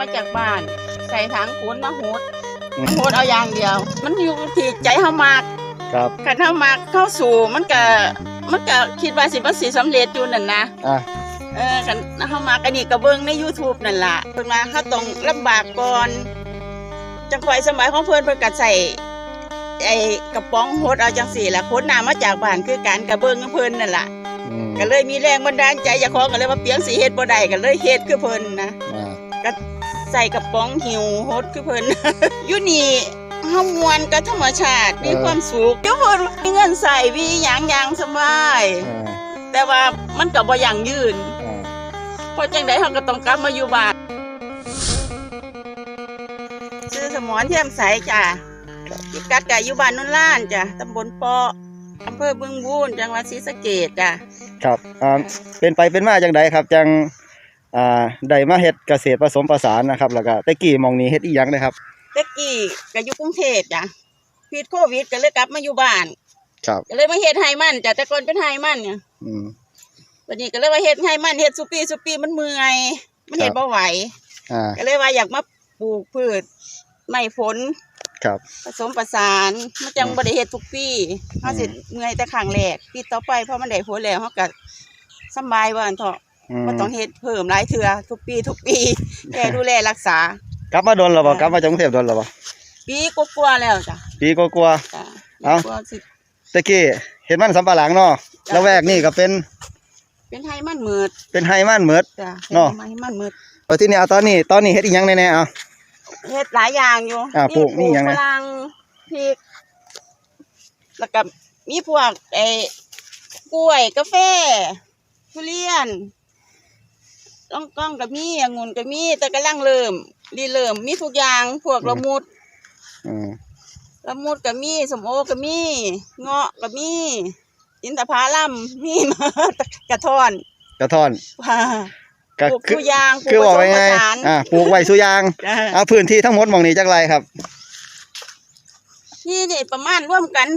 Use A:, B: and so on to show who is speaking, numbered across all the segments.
A: มาจากบ้าน ใส่ถังขนมาโหด
B: อืม
A: โหดเอาอย่างเดียว มันอยู่ที่ใจเฮามาก
B: ครับ
A: คันเฮามากเข้าสู่มันก็มันก็คิดว่าสิมันสิสำเร็จอยู่นั่นนะ
B: อะ
A: เออคันเฮามากอันนี้ก็เบิ่งใน YouTube นั่นล่ะเพิ่นมาเขาต้องลำบากก่อนจังไฟสมัยของเพิ่นเพิ่นก็ใส่ไอ้กระป๋องโหดเอาจังสี่ล่ะขนน้ำมาจากบ้านคือการกระเบิ่งของเพิ่นนั่นล่ะ
B: อืม
A: ก็เลยมีแรงบันดาลใจอยากของก็เลยว่าเปียงสีเฮ็ดบ่ได้ก็เลยเฮ็ดคือเพิ่นนะ
B: อ่า
A: ก็ ใส่กระป๋องหิวโฮดคือเพิ่นอยู่นี่เฮามวนกับธรรมชาติมีความสุขเดี๋ยวเพิ่นมีเงินใส่มีหยังหยังสบาย
B: อ่า
A: แต่ว่ามันก็บ่ยั่งยืน
B: อ่า
A: เพราะจังได๋เฮาก็ต้องกลับมาอยู่บ้านชื่อสมรเทียมใสจ้ะพิกัดก็อยู่บ้านนนล้านจ้ะตำบลปออำเภอบึงบูนจังหวัดศรีสะเกษจ้ะ
B: ครับอ่าเป็นไปเป็นมาจังไดครับจัง อ่าได้มาเฮ็ดเกษตรผสมผสานนะครับ แล้วก็แตะกี้หมองนี้เฮ็ดอีหยังนะครับ
A: แต่กี้ก็อยู่กรุงเทพจ้ะพิดโควิดก็เลยกลับมาอยู่บ้าน
B: ครับ
A: ก็เลยมาเฮ็ดไฮมันจ้ะแต่ก่อนเป็นไฮมันเนี่ย
B: อืม
A: วันนี้ก็เลยว่าเฮ็ดไฮมันเฮ็ดสุปีสุปีมันเมื่อย มันเฮ็ด
B: ครับ
A: บ่ไหว
B: อ่า
A: ก็เลยว่าอยากมาปลูกพืชไม้ผล
B: ครับ
A: ผสมประสานมันจัง
B: อืม
A: บ่ได้เฮ็ดทุกปีเฮาสิ
B: อืม
A: เมื่อยแต่ครั้งแรกปีต่อไปพอมันได้ผลแล้วเฮาก็สำบายว่าอันเถาะ
B: อืม
A: บ่ต้องเฮ็ดเพิ่มหลายเทื่อทุกปี ทุกปีแค่ดูแลรักษา ก
B: ลับมาโดนแล้วบ่กลับมาจากกรุงเทพโดนแล้วบ่
A: ปีกว่าๆแล้วจ้ะ
B: ปีกว่า
A: จ้ะ
B: เอ้า
A: กว่าสิ
B: ๆตะกี้เฮ็ดมันสำปะหลังเนาะ
A: จ้ะ
B: แล้วแวกนี่ก็เป็น
A: เป็นไฮมันมืด
B: เป็นไฮมันเหมือด
A: จ้ะ
B: เนาะ
A: ไฮมันมืด
B: เอาที่นี่เอาตอนนี้ตอนนี้เฮ็ดอีหยังแน่ๆเอา
A: เฮ็ดหลายอย่างอยู่
B: อ่าปลูกนี่หยัง
A: ฝ
B: นะ
A: รั่งพริกแล้วก็มีพวกไอ้กล้วยกาแฟทุเรียน ต้องกล้องก็มีองุ่นก็มีแต่กำลังเริ่มรีเริ่มมีทุกอย่างพวกละมุด
B: อืม
A: ละมุดก็มีสมโอก็มีเงาะก็มีอินทผลัมมีมากระท่อน
B: กระท่อน
A: ว่า
B: ก็
A: ปลูก
B: คือ
A: ทุกอย่างปลูก
B: คือ
A: ผ
B: บอก
A: สม
B: ไว้
A: ผ
B: ไง
A: สาน
B: อ่าปลูกไว้สุอยาง
A: จ้ะ
B: เอาพื้นที่ทั้งหมดหมองนี้จักไรครับ
A: ที่นี่ประมาณร่วมกัน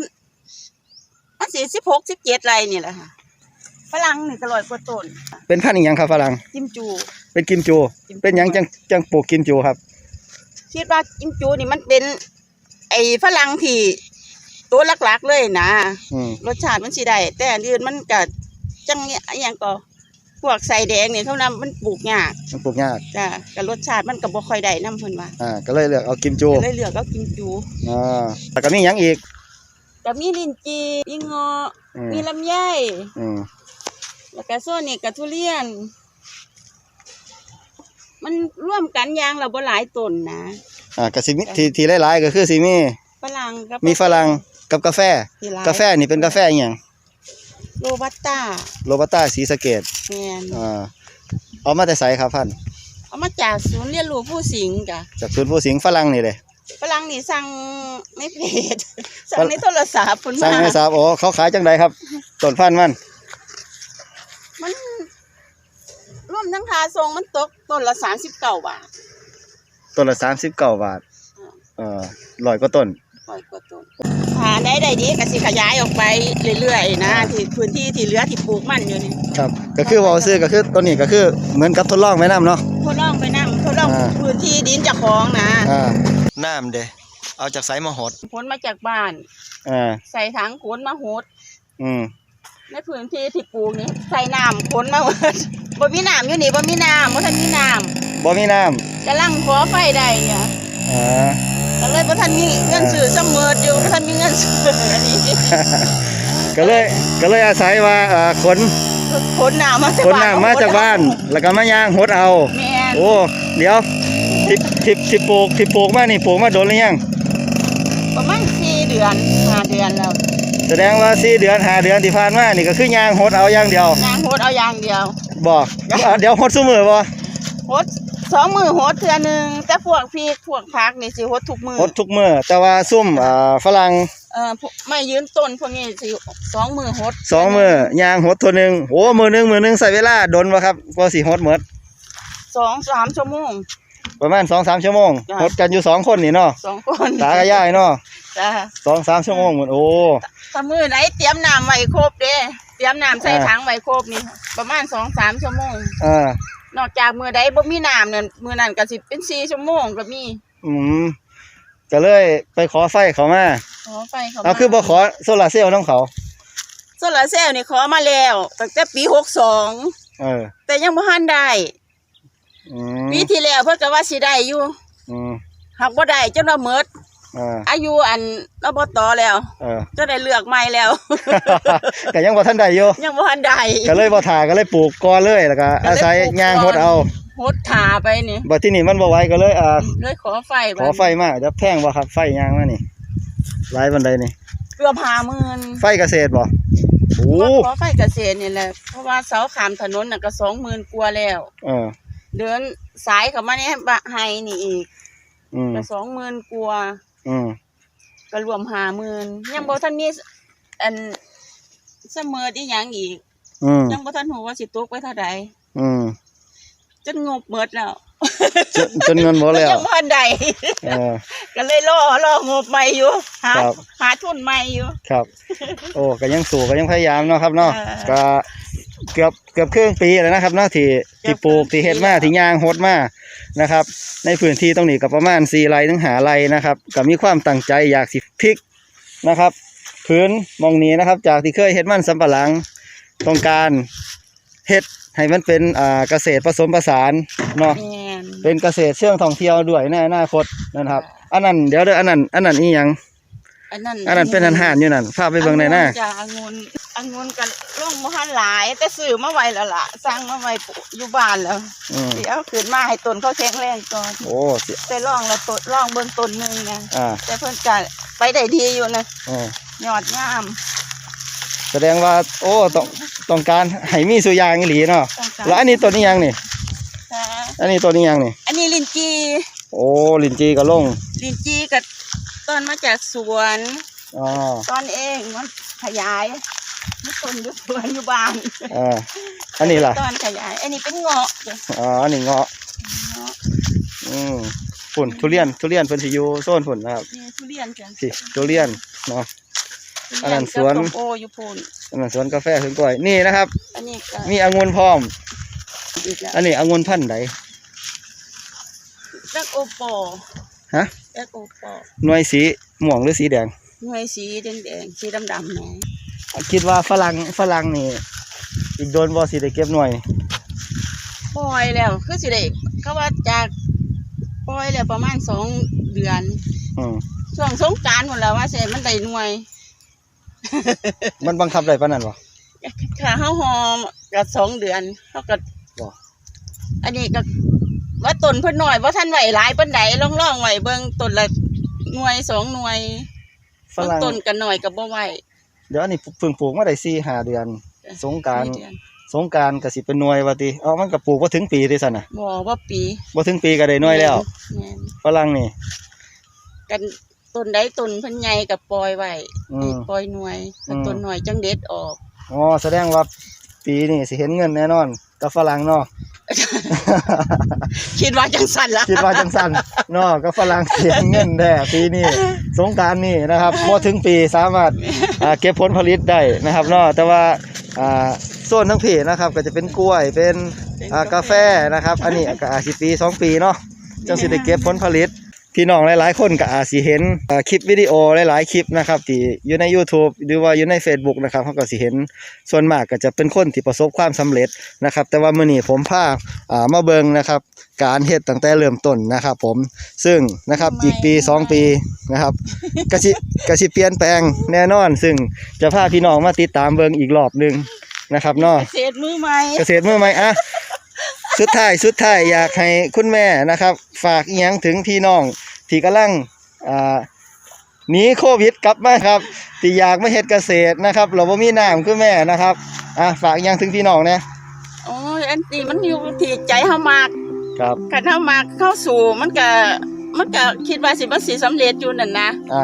A: มันสี่สิบหกสิบเจ็ดไรนี่แหละค่ะ ฝรั่งนี่ก็ร้อยกว่าต้น
B: เป็นพันธุ์อีหยังครับฝรั่ง
A: กิมจู
B: เป็นกิมจู
A: กิมจู
B: เป็นหยังจังจังปลูกกิมจูครับ
A: คิดว่ากิมจูนี่มันเป็น ไอ้ฝรั่งที่ตัวหลักๆเลยนะ
B: อืม
A: รสชาติมันสิได้แต่อันอื่นมันก็จังเนี่ยอหย่างก็พวกใส่แดงเนี่ยเท่านั้นมันปลูกยาก
B: มันปลูกยาก
A: จ้ะกับรสชาติมันก็บ่ค่อยได้นํเพิ่นว่า
B: อ่าก็เลยเลือกเอากิมจู
A: ก็เลยเลือกเอากิมจู
B: อ่าแล้วก็มีหยังอีก
A: ก็มีลิ้นจี่มีเงาะ
B: อืม
A: มีลำไย
B: อืม
A: แล้วก็โซนนี่ก็ทุเรียน มันร่วมกันอยางละบ่หลายต้นนะ
B: อ่าก็สิมีที่ที่หลายๆก็คือสิมี
A: ฝรั่งกับ
B: มีฝรั่งกับกาแฟ
A: ที่หลย
B: กาแฟนี่เป็นกาแฟอหย่าง
A: โรบัสต้า
B: โรบัสต้าสีสะเกต
A: แม่น
B: อ่าเอามาแต่ไสครับพันธุ์
A: เอามาจากศูนย์เรียนรู้ผู้สิงห์จ้ะ
B: จากศูนย์ผู้สิงห์ฝรั่งนี่เลย
A: ฝรั่งนี่สั่งในเพจสั่งในโทรศัพท์เพิ่น
B: สั่ง
A: มา
B: ให้ทราบโอ้เขาขายจังใดครับต้นพันธุ์มัน
A: มันรวมทั้งค่าส่งมันตกต้นละ39บาท
B: ต้นละ39บาท เอ่อร้อยกว่าต้น
A: ร้อยกว่าต้นถ้าได้ได้ดีก็สิขยายออกไปเรื่อยๆนะที่พื้นที่ที่เหลือที่ปลูกมันอยู่นี่
B: ครับ ก็คือเว่าซื้อก็คือต้นนี้ก็คือเหมือนกับทดลองไว้น้ำเนาะ
A: ทดลองไปนั่งทดลอง
B: อ่า
A: พื้นที่ดินเจากของนะ
B: อ่าน้ำเด้เอาจากไสมาหด
A: ผลมาจากบ้าน
B: อ่า
A: ใส่ถังขนมาโหด
B: อืม
A: ในพื้นที่ที่ปลูกนี่ใส่น้ำขนมาหมดบ่มีน้ำอยู่นี่บ่มีน้ำบ่ทันมีน้
B: บ่มีน้ำ
A: กำลังขอไฟได้เนี่ยำ
B: อ่า
A: ก็เลยบ่ทันมีเงินซื้อซัมเมอร์อยู่บ่ทันมีเงินซื้ออันนี้
B: ก็เลยก็เลยอาศัยว่าเอ่อขน
A: ขนน้ำมาจาก
B: ขนน้ำมาจากบ้าน แล้วก็มาย่างหดเอา
A: แม่น
B: โอ้เดี๋ยวที่ที่ที่ปลูกที่ปลูกมานี่ปลูกมาโดนหรือยัง
A: ประมาณ4เดือน5เดือนแล้ว
B: แสดงว่าสี่เดือนห้าเดือนที่ผ่านมานี่ก็คือย่างหดเอาอย่างเดียว
A: นางโหดเอาอย่างเดียว
B: บอกอะเดี๋ยวหดซุมือบ่
A: โหดสองมือโหดเทื่อหนึงแต่พวกพริกพวกผักนี่สิโหดทุกมือ
B: หดทุกมือแต่ว่าซุ่มอ่าฝรั่ง
A: เอ่อพวกไม่ยืนต้นพวกนี้สิสองมือโหด
B: สองมือย่างหดตัวหนึ่งโอ้มือหนึ่งมือหนึ่งใส่เวลาโดนวะครับกว่าสิหดหมด
A: สองสามชั่วโมง
B: ประมาณสองสามชั่วโมง
A: จ้ะ
B: หดกันอยู่สองคนนี่เนาะ
A: สองคน
B: ตากับยายเนาะ
A: จ้า
B: สองสามชั่วโมงหมดโอ้
A: ถ้ามือไหนเตรียมน้ำไว้ครบเด้เตรียมน้ำใส่
B: อ่า
A: ถังไว้ครบนี่ประมาณสองสามชั่วโมง
B: อ่า
A: นอกจากมื้อใดบ่มีน้ำนั่นมื้อนั้นก็สิเป็น4ชั่วโมงก็มี
B: อืมก็เลยไปขอไฟเขามา
A: ขอไฟเขา
B: เอาคือบ่ขอโซลาร์เซลล์น้องเขา
A: โซลาร์เซลล์นี่ขอมาแล้วตั้งแต่ปี62
B: เออ
A: แต่ยังบ่ทันได้
B: อืม
A: ปีที่แล้วเพิ่นก็ว่าสิได้อยู่
B: อืม
A: หากบ่ได้จนว่าหมด
B: เออ
A: อายุอันอบตแล้ว
B: เออ
A: จะได้เลือกใหม่แล้ว
B: ก็ยังบ่ทันได้อยู่
A: ยังบ่ทันได้
B: ก็เลยบ่ถ่าก็เลยปลูกก่อนเลยแล้วก็อาศัยย่างหดเอา
A: หดถาไปนี่
B: บัดที่นี่มันบ่ไหวก็เลยอ่า
A: เลยขอไฟ
B: ขอไฟมาจะแพงบ่ครับไฟย่างมานี่หลายบันไดนี่
A: เกือบ50,000
B: ไฟเกษตรบ่โอ้
A: ว่าขอไฟเกษตรนี่แหละเพราะว่าเสาขามถนนน่ะก็20,000กว่าแล้ว
B: เออ
A: เดินสายเข้ามาในบะไฮนี่อีก
B: อืม
A: ก็20,000กว่า
B: อืม
A: ก็รวม50,000ยังบ่ทันมีอันเสมออีหยังอีก
B: อืม
A: ยังบ่ทันรู้ว่าสิตกไปเท่าใด
B: อืม
A: จนงบหมดแล้ว
B: จนจนเงินหมดแล้ว
A: ยังบ่ทันได้
B: เออ
A: ก็เลยรอรองบใหม่อยู่หา
B: ครับ
A: หาทุนใหม่อยู่
B: ครับ โอ้ก็ยังสู้ก็ยังพยายามเนาะครับเนาะ
A: เออ
B: ก็ เกือบเกือบครึ่งปีแล้วนะครับเนาะที่ที่ปลูกที่เฮ็ดมาที่ย่างหดมานะครับ ในพื้นที่ตรงนี้ก็ประมาณ4ไร่ถึง5ไร่นะครับก็มีความตั้งใจอยากสิพลิกนะครับพื้นหมองนี้นะครับ จากที่เคยเฮ็ดมันสำปะหลังต้องการเฮ็ดให้มันเป็นอ่าเกษตรผสมผสานเนาะ
A: แม่น
B: เป็นเกษตรเชิงท่องเที่ยวด้วยในอนาคตนะครับ อันนั้นเดี๋ยวเด้ออันนั้นอันนั้นอีหยัง
A: อันนั้น
B: อันนั้นเป็นอาหารอยู่นั่นพาไปเบิ่งในอยหน้า
A: จ้ะ องุ่นองุ่นกันลงบ่ทันหลาย แต่ซื้อมาไว้แล้วล่ะสั่งมาไว้ปลูกอยู่บ้านแล้ว
B: อืม
A: เดี๋ยวขึ้นมาให้ต้นเขาแข็งแรงก่อน
B: โอ้สิ
A: แต่ลองแล้วต้นลองเบิ่งต้นหนึงนะ
B: อ่า
A: แต่เพิ่นก็ไปได้ดีอยู่นะ
B: อ่า ย
A: อดงาม
B: แสดงว่า โอ้ต้องต้องการให้มีสุยางอีหลีเนาะ
A: ต้องการ
B: แล้วอันนี้ต้นนี้ยังนี่
A: ค่ะ
B: อันนี้ต้นนี้ยังนี่
A: อันนี้ลินจี
B: โอ้ลินจีก็ลง
A: ลินจีกับต้นมาจากสวน
B: อ๋อ
A: ต้นเองมันขยาย มันต้นอยู่สวนอยู่บ้าน
B: อ่าอันนี้ล่ะ
A: ต้นขยายอันนี้เป็นเงาะจ้ะ
B: อ๋ออันนี้เงาะ
A: เงาะ
B: อืมฝุ่นทุเรียนทุเรียนเพิ่นสิอยู่โซนฝุ่นนะครับ
A: นี่ทุเรียนจ้ะ
B: สิทุเรียนเนาะ
A: ทุ
B: อัน
A: เรี
B: นั้
A: ย
B: น
A: น
B: สวน
A: กับส้มโออยู่พูน
B: อันนั้นสวนกาแฟสวนกล้วยนี่นะครับ
A: อันนี้ก็
B: มีองุ่นพร้อม
A: อีกแล้ว
B: อันนี้องุ่นพันธุ์ใด
A: แล้โอปอ
B: ฮะ
A: แล้วโอปอ
B: หน่วยสีม่วงหรือสีแดง
A: หน่วยสีแดงๆสีดำๆนะ
B: คิดว่าฝรั่งฝรั่งนี่ อีกโดนบ่สิได้เก็บหน่วย
A: ปล่อยแล้วคือสิได้เขาว่าจากปล่อยแล้วประมาณสองเดือน
B: อืม
A: ช่วงสงกรารหมดแล้วว่าเสมันได้หน่วย
B: มันบังคับได้ปานนั้นบ่
A: ขาเฮาหอมก็สองเดือนเขาก็
B: บ่
A: อันนี้ก็ว่าต้นเพิ่นน้อยว่าท่านไหวหลายปานใดลองลองๆไหวเบิ่งต้นละหน่วยสองหน่วย
B: ฝรั่ง
A: ต้นกันหน่อยก็บ่ไหว
B: เดี๋ยวอันนี้เพิ่งปลูกมาได้4 5เดือน สงกรานต์
A: สี่เดือน
B: สงกรารก็สิเป็นหน่วยว่าติเอ้ามันก็ปลูกบ่ถึงปีเด้ซั่นน่ะ
A: บ่ว่าปี
B: บ่ถึงปีก็ได้หน่วยแล้ว
A: แม่น
B: ฝรั่งนี่
A: กันต้นใดต้นเพิ่นใหญ่ก็ปล่อยไว้
B: อืม
A: ปล่อยหน่วยแล้ว
B: อืม
A: ต้นหน่อยจังเด็ดออก
B: อ๋อแสดงว่าปีนี้สิเห็นเงินแน่นอนกับฝรั่งเนาะ
A: คิดว่าจังสั่นละ
B: คิดว่าจังสั่นเนาะกับฝรั่งสิเห็นเงินแน่ปีนี้สงกรารนี่นะครับบ่ถึงปีสามารถอ่าเก็บผลผลิตได้นะครับเนาะแต่ว่าอ่าโซนทั้งเพนะครับ ก็จะเป็นกล้วยเป็นอ่ากาแฟนะครับ อันนี้ก็อาจสิปีสองปีเนาะจังสิได้เก็บผลผลิต พี่น้องหลาย ๆ คนก็อาจสิเห็นอ่าคลิปวิดีโอหลาย ๆ คลิปนะครับที่อยู่ใน YouTube หรือว่าอยู่ใน Facebook นะครับเขาก็สิเห็นส่วนมากก็จะเป็นคนที่ประสบความสำเร็จนะครับ แต่ว่ามื้อนี้ผมพาอ่ามาเบิ่งนะครับ การเฮ็ดตั้งแต่เริ่มต้นนะครับ ผมซึ่งนะครับอีกปี 2 ปีนะครับก็สิก็สิเปลี่ยนแปลงแน่นอน ซึ่งจะพาพี่น้องมาติดตามเบิ่งอีกรอบหนึงนะครับเนาะ
A: เศษมือใหม่
B: เกษตรมือใหม่อะ สุดท้ายสุดท้ายอยากให้คุณแม่นะครับ ฝากอีหยังถึงพี่น้อง ที่กำลังอ่าหนีโควิดกลับมาครับที่อยากมาเฮ็ดเกษตรนะครับ เราบ่มีน้ำคือแม่นะครับอะฝากอีหยังถึงพี่น้องนะ
A: โอ้ยอันนี้มันอยู่ที่ใจเฮามาก
B: ครับ
A: คันเฮามากเข้าสู่มันก็มันก็คิดว่าสิมันสิสำเร็จอยู่นั่นนะ
B: อะ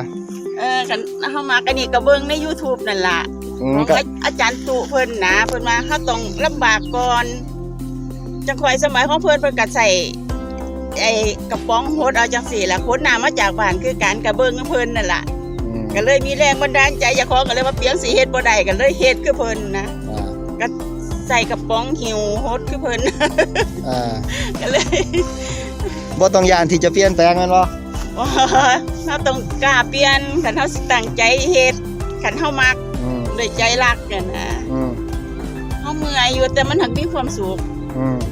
A: เออคันเฮามากอันนี้ก็เบิ่งใน YouTube นั่นล่ะ
B: อืม
A: ของ
B: ก็
A: อาจารย์ตุเพิ่นนะเพิ่นว่าเฮาต้องลำบากก่อน จังค่อยสมัยของเพิ่นเพิ่นก็ใส่ไอ้กระป๋องโหดเอาจังซี่ล่ะขนน้ำมาจากบ้านคือการกระเบิ่งของเพิ่นนั่นล่ะ
B: อืม
A: ก็เลยมีแรงบันดาลใจอยากของก็เลยว่าเปียงสิเฮ็ดบ่ได้ก็เลยเฮ็ดคือเพิ่นนะ
B: อ่า
A: ใส่กระป๋องหิวโฮดคือเพิ่น
B: อ่า
A: ก็เลย
B: บ่ต้องยานที่จะเปลี่ยนแปลงแมันบ่
A: ว่าเราต้องกล้าเปลี่ยนคันเฮาสิตั้งใจเฮ็ดคันเฮามัก
B: อืม
A: ด้วยใจรักเนี่ยนะ
B: อืม
A: เฮาเมื่อยอยู่แต่มันหักมีความสุข
B: อืม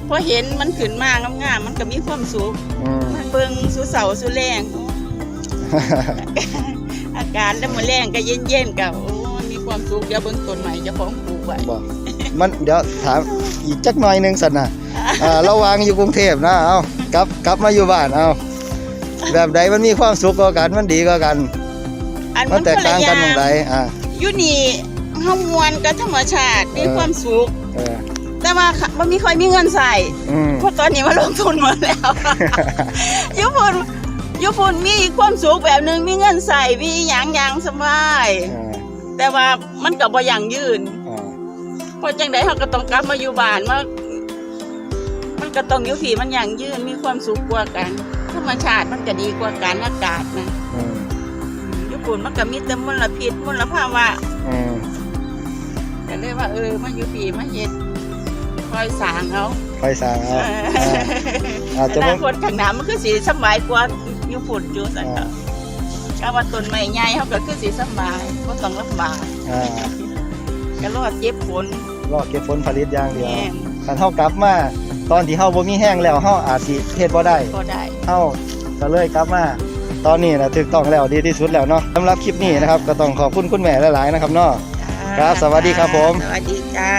A: พอเห็นมันขึ้นมางามๆมันก็มีความสุข
B: อืม
A: มันเบิ่งสู่เสาสู่แรงโอ้อากาศแล้วมื้อแรงก็เย็นๆก็โอ้มีความสุขเดี๋ยวเบิ่งต้นใหม่เจ้าของปลูกไว้
B: บ่มันเดี๋ยวถามอีกจักหน่อยหนึงสั่นน่ะอ่าระวางอยู่กรุงเทพนะเอากลับกลับมาอยู่บ้านเอาแบบใดมันมีความสุขกว่ากันมันดีกว่ากัน
A: อัน
B: มันแตกต่างกันตรงใดอ่า
A: อยู่นี่เฮามวนกับธรรมชาติมี
B: เออ
A: ความสุข
B: เออ
A: แต่ ว่าค่ะบ่มีค่อยมีเงินใส่
B: อืม
A: เพราะตอนนี้มาลงทุนหมดแล้วยุพุนยุพุนมีความสุขแบบหนึงมีเงินใส่มีหยังหยังสบาย
B: อ่า
A: แต่ว่ามันก็บ่ยั่งยืน
B: อ่า
A: เพราะจังไดเฮาก็ต้องกลับมาอยู่บ้านมามันก็ต้องอยู่ที่มันยั่งยืนมีความสุขกว่ากันธรรมชาติมันก็ดีกว่าการอากาศนะ
B: อืม
A: ยุพุนมันก็มีแต่มลพิษมลภาวะ
B: อืม
A: ก็เลยว่าเออมาอยู่ปีมาเฮ็ด คอยสร้างเอา
B: ไฟสร้างเอา
A: เอ
B: อ่าอาจจะ
A: อ
B: บ่
A: นาคตข้างหน้ามันคือสิสำบายกว่าอยู่ฝุ่นอยู่ซั่นก็ก็ว่าต้นไม้ใหญ่เฮาก็คือสิสำบายบ่ต้องลำบาก
B: อ่า
A: ก็รอดเจ็บฝน
B: รอเก็บผลผลิตอย่างเดียว
A: แม่น
B: คันเฮากลับมา ตอนที่เฮาบ่มีแห้งแล้วเฮาอาจสิเฮ็ดบ่ได้
A: ก็ได้
B: เฮาก็เลยกลับมา ตอนนี้นะถูกต้องแล้วดีที่สุดแล้วเนาะสำหรับคลิปนี้นะครับ ก็ต้องขอบคุณคุณแม่หลายๆนะครับเนาะ ครับสวัสดีครับผม
A: สวัสดีจ้า